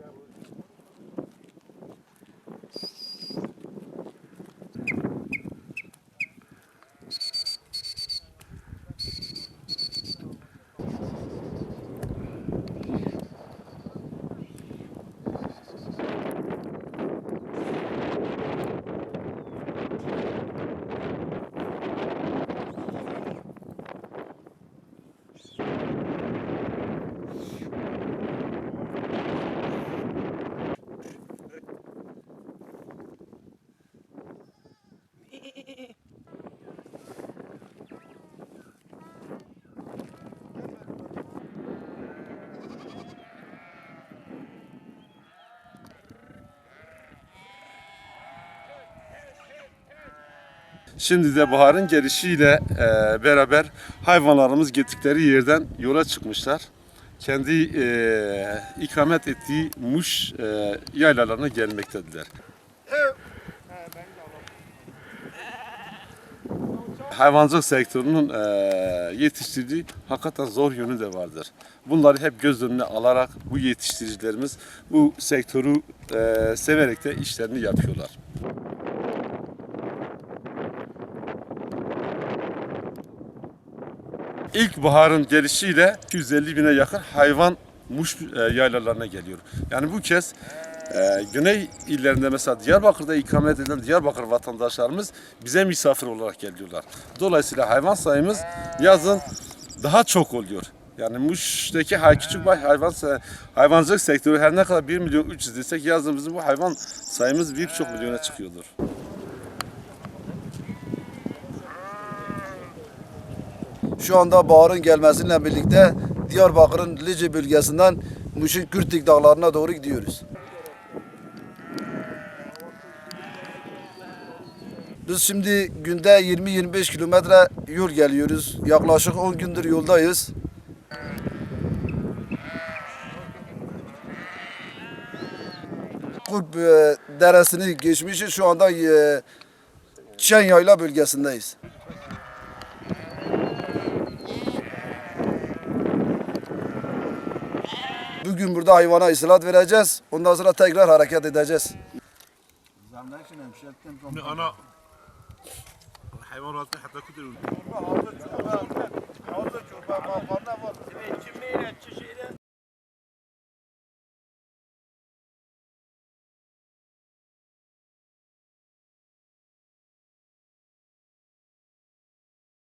That was Şimdi de baharın gelişiyle e, beraber hayvanlarımız gittikleri yerden yola çıkmışlar. Kendi e, ikamet ettiği Muş e, yaylalarına gelmektedirler. Hayvancılık sektörünün e, yetiştirdiği hakikaten zor yönü de vardır. Bunları hep göz önüne alarak bu yetiştiricilerimiz bu sektörü e, severek de işlerini yapıyorlar. İlkbaharın gelişiyle 250 bine yakın hayvan Muş e, yaylalarına geliyor. Yani bu kez e, güney illerinde mesela Diyarbakır'da ikamet eden Diyarbakır vatandaşlarımız bize misafir olarak geliyorlar. Dolayısıyla hayvan sayımız yazın daha çok oluyor. Yani Muş'taki hay küçükbaş hayvan hayvancılık sektörü her ne kadar 1 milyon 300 desek yazın bizim bu hayvan sayımız birçok milyona çıkıyordur. Şu anda baharın gelmesiyle birlikte Diyarbakır'ın Lice bölgesinden Muş'un Kürtik dağlarına doğru gidiyoruz. Biz şimdi günde 20-25 kilometre yol geliyoruz. Yaklaşık 10 gündür yoldayız. Kurp e, deresini geçmişiz. Şu anda e, Çen Yayla bölgesindeyiz. Bugün burada hayvana ıslat vereceğiz. Ondan sonra tekrar hareket edeceğiz. Hayvan razı hatta kudur. Çorba, hazır çorba, hazır çorba, makarna var. Şimdi, şimdi